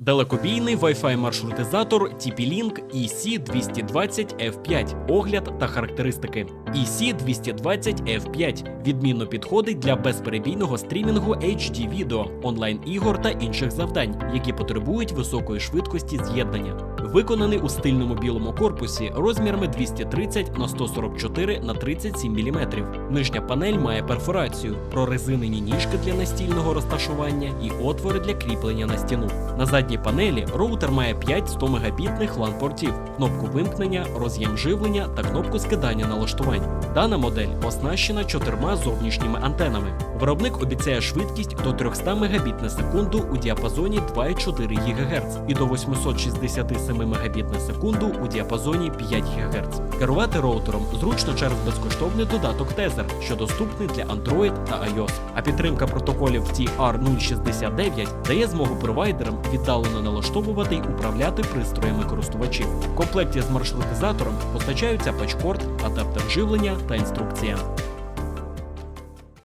Далекобійний Wi-Fi маршрутизатор TP-Link EC220F5. Огляд та характеристики. EC220F5 відмінно підходить для безперебійного стрімінгу HD відео, онлайн-ігор та інших завдань, які потребують високої швидкості з'єднання. Виконаний у стильному білому корпусі розмірами 230 на 144 на 37 мм. Нижня панель має перфорацію, прорезинені ніжки для настільного розташування і отвори для кріплення на стіну. На задній панелі роутер має 5 100 мегабітних LAN-портів, кнопку вимкнення, роз'єм живлення та кнопку скидання налаштувань. Дана модель оснащена чотирма зовнішніми антенами. Виробник обіцяє швидкість до 300 Мбіт на секунду у діапазоні 2,4 ГГц і до 867 Мбіт на секунду у діапазоні 5 ГГц. Керувати роутером зручно через безкоштовний додаток Tether, що доступний для Android та iOS. А підтримка протоколів TR069 дає змогу провайдерам віддалено налаштовувати й управляти пристроями користувачів. В комплекті з маршрутизатором постачаються патчкорд, адаптер живлення та інструкція.